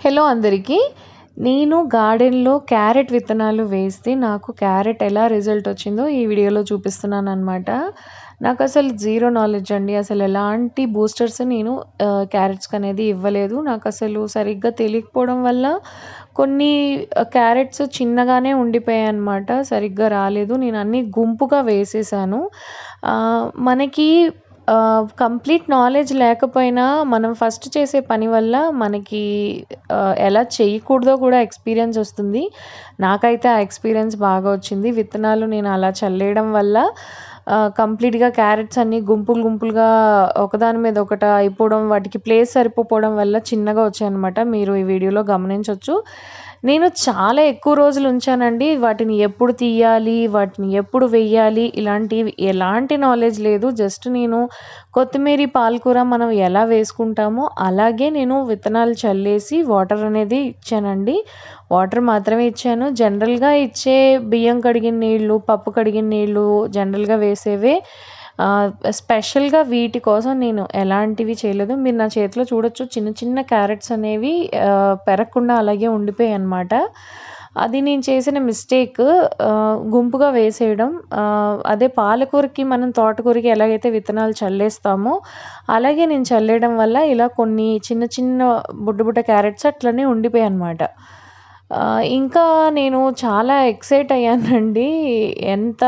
Hello అందరికీ. నేను గార్డెన్లో క్యారెట్ విత్తనాలు వేస్తే నాకు క్యారెట్ ఎలా రిజల్ట్ వచ్చిందో ఈ వీడియోలో చూపిస్తున్నాను అనమాట నాకు అసలు జీరో నాలెడ్జ్ అండి. అసలు ఎలాంటి బూస్టర్స్ నేను క్యారెట్స్కి అనేది ఇవ్వలేదు. నాకు అసలు సరిగ్గా తెలియకపోవడం వల్ల కొన్ని క్యారెట్స్ చిన్నగానే ఉండిపోయాయి అనమాట సరిగ్గా రాలేదు. నేను అన్నీ గుంపుగా వేసేసాను. మనకి కంప్లీట్ నాలెడ్జ్ లేకపోయినా మనం ఫస్ట్ చేసే పని వల్ల మనకి ఎలా చేయకూడదో కూడా ఎక్స్పీరియన్స్ వస్తుంది. నాకైతే ఆ ఎక్స్పీరియన్స్ బాగా వచ్చింది. విత్తనాలు నేను అలా చల్లేయడం వల్ల కంప్లీట్గా క్యారెట్స్ అన్నీ గుంపులు గుంపులుగా ఒకదాని మీద ఒకట అయిపోవడం వాటికి ప్లేస్ సరిపోవడం వల్ల చిన్నగా వచ్చాయన్నమాట. మీరు ఈ వీడియోలో గమనించవచ్చు నేను చాలా ఎక్కువ రోజులు ఉంచానండి. వాటిని ఎప్పుడు తీయాలి వాటిని ఎప్పుడు వెయ్యాలి ఇలాంటివి ఎలాంటి నాలెడ్జ్ లేదు. జస్ట్ నేను కొత్తిమీర పాలకూర మనం ఎలా వేసుకుంటామో అలాగే నేను విత్తనాలు చల్లేసి వాటర్ అనేది ఇచ్చానండి. వాటర్ మాత్రమే ఇచ్చాను. జనరల్గా ఇచ్చే బియ్యం కడిగిన నీళ్ళు పప్పు కడిగిన నీళ్ళు జనరల్గా వేసేవే. స్పెషల్గా వీటి కోసం నేను ఎలాంటివి చేయలేదు. మీరు నా చేతిలో చూడొచ్చు చిన్న చిన్న క్యారెట్స్ అనేవి పెరగకుండా అలాగే ఉండిపోయాయి అన్నమాట. అది నేను చేసిన మిస్టేక్ గుంపుగా వేసేయడం అదే పాలకూరకి మనం తోటకూరకి ఎలాగైతే విత్తనాలు చల్లేస్తామో అలాగే నేను చల్లేయడం వల్ల ఇలా కొన్ని చిన్న చిన్న బుడ్డ బుడ్డ క్యారెట్స్ అట్లనే ఉండిపోయాయి అన్నమాట. ఇంకా నేను చాలా ఎక్సైట్ అయ్యానండి. ఎంత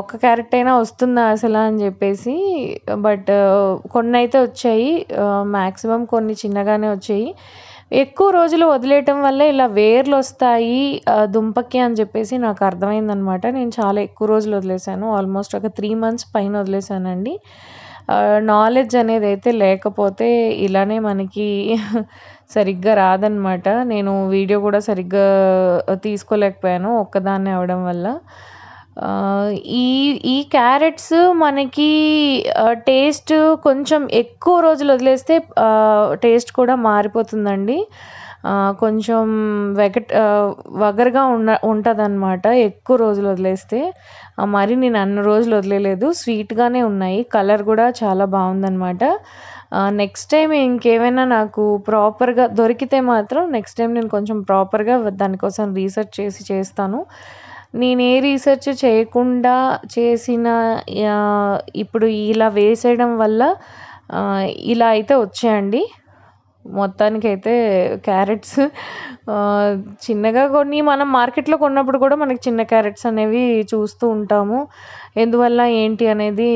ఒక్క క్యారెట్ అయినా వస్తుందా అసలు అని చెప్పేసి. బట్ కొన్ని అయితే వచ్చాయి మ్యాక్సిమం కొన్ని చిన్నగానే వచ్చాయి. ఎక్కువ రోజులు వదిలేయటం వల్ల ఇలా వేర్లు వస్తాయి దుంపకి అని చెప్పేసి నాకు అర్థమైందనమాట. నేను చాలా ఎక్కువ రోజులు వదిలేసాను ఆల్మోస్ట్ ఒక త్రీ మంత్స్ పైన వదిలేసానండి నాలెడ్జ్ అనేది అయితే లేకపోతే ఇలానే మనకి సరిగ్గా రాదనమాట నేను వీడియో కూడా సరిగ్గా తీసుకోలేకపోయాను ఒక్కదాన్నే అవడం వల్ల. ఈ ఈ క్యారెట్స్ మనకి టేస్ట్ కొంచెం ఎక్కువ రోజులు వదిలేస్తే టేస్ట్ కూడా మారిపోతుందండి. కొంచెం వెగట్ వగరుగా ఉన్న ఉంటుంది అనమాట ఎక్కువ రోజులు వదిలేస్తే. మరి నేను అన్ని రోజులు వదిలేదు స్వీట్గానే ఉన్నాయి. కలర్ కూడా చాలా బాగుందన్నమాట. నెక్స్ట్ టైం ఇంకేమైనా నాకు ప్రాపర్గా దొరికితే మాత్రం నెక్స్ట్ టైం నేను కొంచెం ప్రాపర్గా దానికోసం రీసెర్చ్ చేసి చేస్తాను. నేను ఏ రీసెర్చ్ చేయకుండా చేసిన ఇప్పుడు ఇలా వేసేయడం వల్ల ఇలా అయితే వచ్చాయండి. మొత్తానికైతే క్యారెట్స్. చిన్నగా కొన్ని మనం మార్కెట్లో కొన్నప్పుడు కూడా మనకి చిన్న క్యారెట్స్ అనేవి చూస్తూ ఉంటాము. ఎందువల్ల ఏంటి అనేది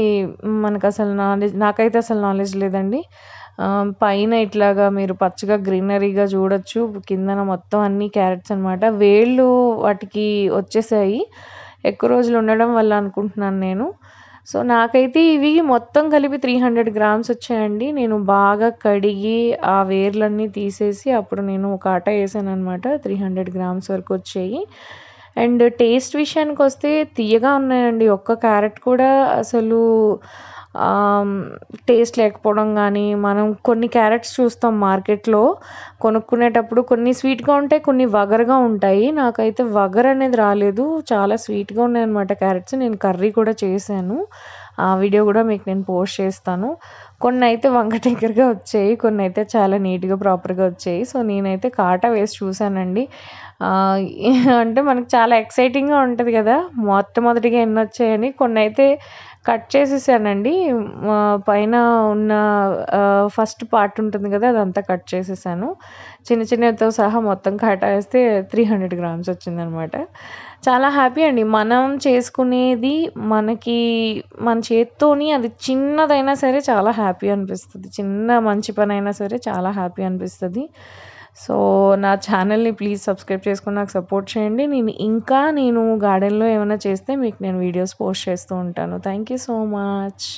మనకు అసలు నాలెడ్జ్ నాకైతే అసలు నాలెడ్జ్ లేదండి. పైన ఇట్లాగా మీరు పచ్చగా గ్రీనరీగా చూడొచ్చు. కిందన మొత్తం అన్ని క్యారెట్స్ అనమాట వేళ్ళు వాటికి వచ్చేసాయి. ఎక్కువ రోజులు ఉండడం వల్ల అనుకుంటున్నాను నేను. సో నాకైతే ఇవి మొత్తం కలిపి త్రీ హండ్రెడ్ గ్రామ్స్ వచ్చాయండి. నేను బాగా కడిగి ఆ వేర్లన్నీ తీసేసి అప్పుడు నేను ఒక ఆట వేసాను అనమాట త్రీ హండ్రెడ్ గ్రామ్స్ వరకు వచ్చాయి. అండ్ టేస్ట్ విషయానికి వస్తే తీయగా ఉన్నాయండి. ఒక్క క్యారెట్ కూడా అసలు టేస్ట్ లేకపోవడం కానీ మనం కొన్ని క్యారెట్స్ చూస్తాం మార్కెట్లో కొనుక్కునేటప్పుడు కొన్ని స్వీట్గా ఉంటాయి కొన్ని వగరగా ఉంటాయి. నాకైతే వగర్ అనేది రాలేదు. చాలా స్వీట్గా ఉన్నాయి అనమాట క్యారెట్స్. నేను కర్రీ కూడా చేశాను. ఆ వీడియో కూడా మీకు నేను పోస్ట్ చేస్తాను. కొన్ని అయితే వంక దగ్గరగా వచ్చాయి. కొన్ని అయితే చాలా నీట్గా ప్రాపర్గా వచ్చాయి. సో నేనైతే కాటా వేసి చూశానండి. అంటే మనకు చాలా ఎక్సైటింగ్గా ఉంటుంది కదా మొట్టమొదటిగా ఎన్ని వచ్చాయని. కొన్ని అయితే కట్ చేసేసానండి. పైన ఉన్న ఫస్ట్ పార్ట్ ఉంటుంది కదా అదంతా కట్ చేసేసాను. చిన్న చిన్నతో సహా మొత్తం కటాయిస్తే వేస్తే త్రీ హండ్రెడ్ గ్రామ్స్ వచ్చిందనమాట. చాలా హ్యాపీ అండి. మనం చేసుకునేది మనకి మన చేత్తోని అది చిన్నదైనా సరే చాలా హ్యాపీ అనిపిస్తుంది. చిన్న మంచి పని అయినా సరే చాలా హ్యాపీ అనిపిస్తుంది. సో నా ఛానల్ని ప్లీజ్ సబ్స్క్రైబ్ చేసుకుని నాకు సపోర్ట్ చేయండి. నేను ఇంకా నేను గార్డెన్లో ఏమైనా చేస్తే మీకు నేను వీడియోస్ పోస్ట్ చేస్తూ ఉంటాను. Thank you so much.